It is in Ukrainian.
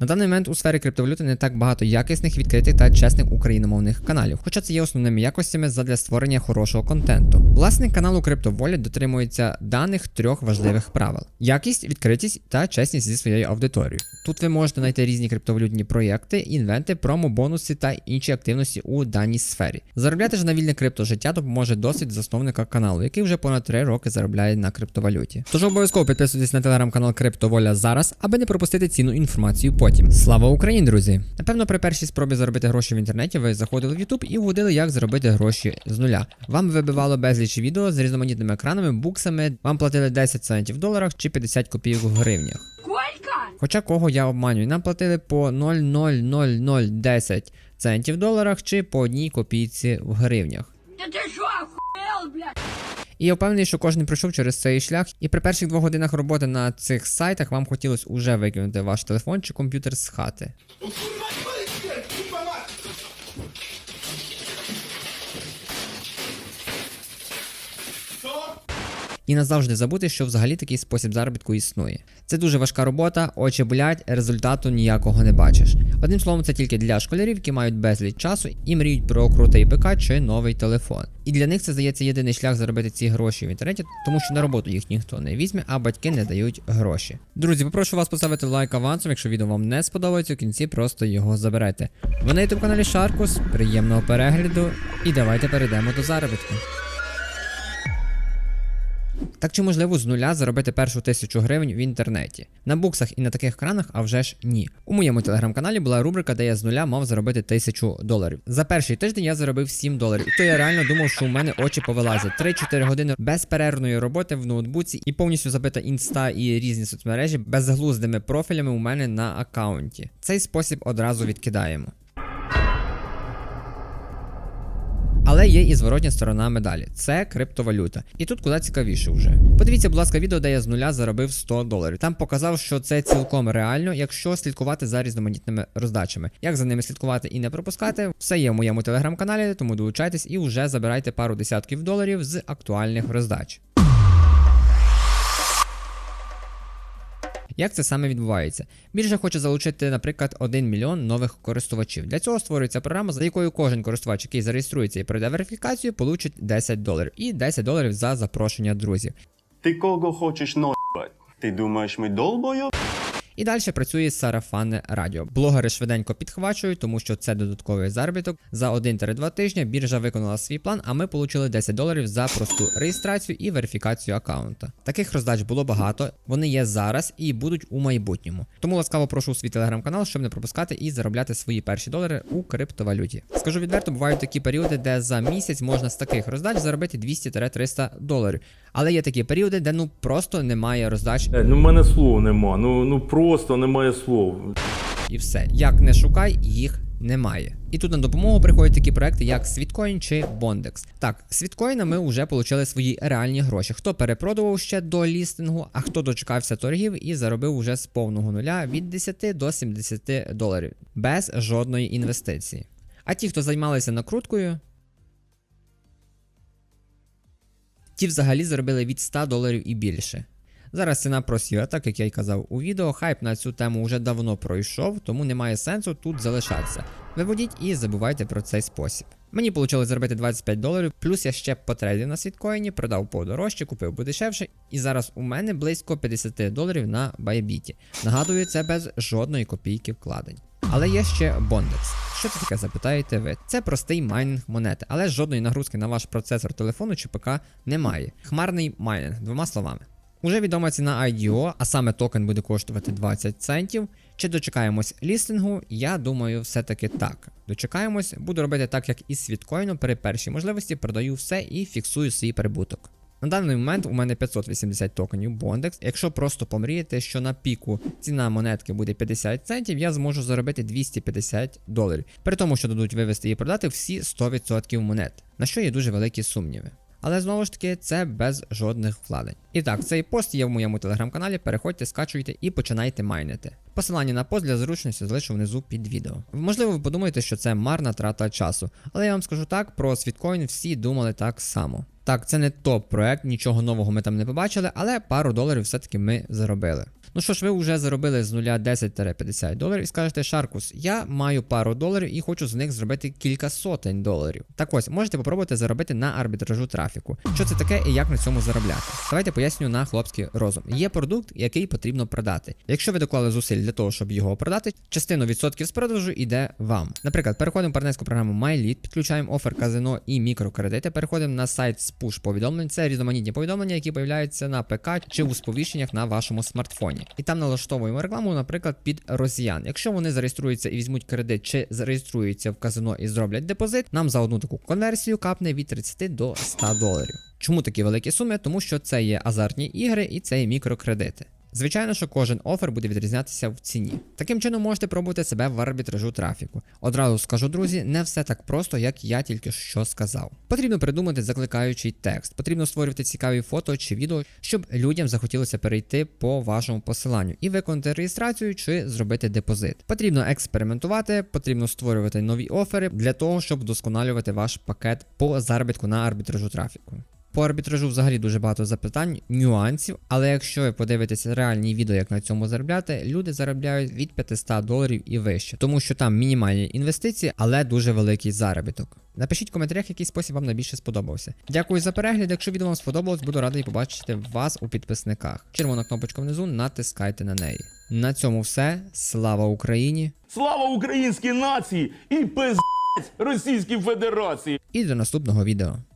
На даний момент у сфері криптовалюти не так багато якісних, відкритих та чесних україномовних каналів, хоча це є основними якостями задля створення хорошого контенту. Власник каналу CryptoWallet дотримується даних трьох важливих правил: якість, відкритість та чесність зі своєю аудиторією. Тут ви можете знайти різні криптовалютні проєкти, інвенти, промо, бонуси та інші активності у даній сфері. Заробляти ж на вільне криптожиття допоможе досвід засновника каналу, який вже понад 3 роки заробляє на криптовалюті. Тож обов'язково підписуйтесь на телеграм-канал CryptoVoля зараз, аби не пропустити цінну інформацію потім. Слава Україні, друзі! Напевно, при першій спробі заробити гроші в інтернеті ви заходили в YouTube і вводили, як заробити гроші з нуля. Вам вибивало безліч відео з різноманітними екранами, буксами, вам платили 10 центів в доларах чи 50 копійок в гривнях. Хоча кого я обманюю, нам платили по 0,00010 центів в доларах чи по одній копійці в гривнях. Да ти що, охуєл, блядь? І я впевнений, що кожен пройшов через цей шлях, і при перших двох годинах роботи на цих сайтах вам хотілося уже викинути ваш телефон чи комп'ютер з хати. І назавжди забути, що взагалі такий спосіб заробітку існує. Це дуже важка робота, очі болять, результату ніякого не бачиш. Одним словом, це тільки для школярів, які мають безліч часу і мріють про крутий ПК чи новий телефон. І для них це здається єдиний шлях заробити ці гроші в інтернеті, тому що на роботу їх ніхто не візьме, а батьки не дають гроші. Друзі, попрошу вас поставити лайк авансом, якщо відео вам не сподобається, в кінці просто його заберете. Ви на youtube каналі Шаркус, приємного перегляду, і давайте перейдемо до заробітку. Так чи можливо з нуля заробити першу тисячу гривень в інтернеті? На буксах і на таких кранах, а вже ж ні. У моєму телеграм-каналі була рубрика, де я з нуля мав заробити тисячу доларів. За перший тиждень я заробив 7 доларів. І то я реально думав, що у мене очі повилазять. 3-4 години безперервної роботи в ноутбуці і повністю забита інста і різні соцмережі безглуздими профілями у мене на аккаунті. Цей спосіб одразу відкидаємо. Є і зворотня сторона медалі це криптовалюта. І тут куди цікавіше вже. Подивіться, будь ласка, відео, де я з нуля заробив 100 доларів. Там показав, що це цілком реально, якщо слідкувати за різноманітними роздачами. Як за ними слідкувати і не пропускати, все є в моєму телеграм-каналі, тому долучайтесь і вже забирайте пару десятків доларів з актуальних роздач. Як це саме відбувається? Біржа хоче залучити, наприклад, 1 мільйон нових користувачів. Для цього створюється програма, за якою кожен користувач, який зареєструється і пройде верифікацію, получить 10 доларів і 10 доларів за запрошення друзів. Ти кого хочеш наїбать? Ти думаєш, ми долбою? І далі працює сарафанне радіо. Блогери швиденько підхвачують, тому що це додатковий заробіток. За 1-2 тижні біржа виконала свій план, а ми отримали 10 доларів за просту реєстрацію і верифікацію аккаунта. Таких роздач було багато, вони є зараз і будуть у майбутньому. Тому ласкаво прошу свій телеграм-канал, щоб не пропускати і заробляти свої перші долари у криптовалюті. Скажу відверто, бувають такі періоди, де за місяць можна з таких роздач заробити 200-300 доларів. Але є такі періоди, де ну просто немає роздач Е, Ну, в мене слов нема. Ну, ну просто немає слов. і все. Як не шукай, їх немає. І тут на допомогу приходять такі проекти, як Sweetcoin чи Bondex. Так, Sweetcoin ми вже отримали свої реальні гроші. Хто перепродував ще до лістингу, а хто дочекався торгів і заробив уже з повного нуля від 10 до 70 доларів без жодної інвестиції. А ті, хто займалися накруткою, ті взагалі заробили від 100 доларів і більше. Зараз ціна просіла, так як я й казав у відео. Хайп на цю тему вже давно пройшов, тому немає сенсу тут залишатися. Виводіть і забувайте про цей спосіб. Мені вийшло заробити 25 доларів, плюс я ще потрейдив на світкоїні, продав подорожче, купив подешевше, і зараз у мене близько 50 доларів на байбіті. Нагадую, це без жодної копійки вкладень. Але є ще Bondex. Що це таке, запитаєте ви? Це простий майнинг монети, але жодної нагрузки на ваш процесор телефону чи ПК немає. Хмарний майнинг, двома словами. Уже відома ціна IDO, а саме токен буде коштувати 20 центів. Чи дочекаємось лістингу? Я думаю, все-таки так. Дочекаємось, буду робити так, як і з світкоїном. При першій можливості продаю все і фіксую свій прибуток. На даний момент у мене 580 токенів Bondex. Якщо просто помріяти, що на піку ціна монетки буде 50 центів, я зможу заробити 250 доларів. При тому, що дадуть вивести і продати всі 100% монет, на що є дуже великі сумніви. Але знову ж таки, це без жодних вкладень. І так, цей пост є в моєму телеграм-каналі. Переходьте, скачуйте і починайте майнити. Посилання на пост для зручності залишу внизу під відео. Можливо, ви подумаєте, що це марна трата часу, але я вам скажу так, про світкоін всі думали так само. Так, це не топ-проект, нічого нового ми там не побачили, але пару доларів все-таки ми заробили. Ну що ж, ви вже заробили з нуля 10-50 доларів і скажете, Шаркус, я маю пару доларів і хочу з них зробити кілька сотень доларів. Так ось, можете попробувати заробити на арбітражу трафіку. Що це таке і як на цьому заробляти? Давайте поясню на хлопський розум. Є продукт, який потрібно продати. Якщо ви доклали зусиль для того, щоб його продати, частину відсотків з продажу йде вам. Наприклад, переходимо в партнерську програму MyLead, підключаємо офер казино і мікрокредити, переходимо на сайт з push повідомлень. Це різноманітні повідомлення, які появляються на ПК чи у сповіщеннях на вашому смартфоні. І там налаштовуємо рекламу, наприклад, під росіян. Якщо вони зареєструються і візьмуть кредит, чи зареєструються в казино і зроблять депозит, нам за одну таку конверсію капне від 30 до 100 доларів. Чому такі великі суми? Тому що це є азартні ігри і це є мікрокредити. Звичайно, що кожен офер буде відрізнятися в ціні. Таким чином можете пробувати себе в арбітражу трафіку. Одразу скажу, друзі, не все так просто, як я тільки що сказав. Потрібно придумати закликаючий текст, потрібно створювати цікаві фото чи відео, щоб людям захотілося перейти по вашому посиланню і виконати реєстрацію чи зробити депозит. Потрібно експериментувати, потрібно створювати нові офери для того, щоб вдосконалювати ваш пакет по заробітку на арбітражу трафіку. По арбітражу взагалі дуже багато запитань, нюансів, але якщо ви подивитеся реальні відео, як на цьому заробляти, люди заробляють від 500 доларів і вище, тому що там мінімальні інвестиції, але дуже великий заробіток. Напишіть в коментарях, який спосіб вам найбільше сподобався. Дякую за перегляд. Якщо відео вам сподобалось, буду радий побачити вас у підписниках. Червона кнопочка внизу, натискайте на неї. На цьому все. Слава Україні! Слава українській нації і пиздець Російській Федерації! І до наступного відео.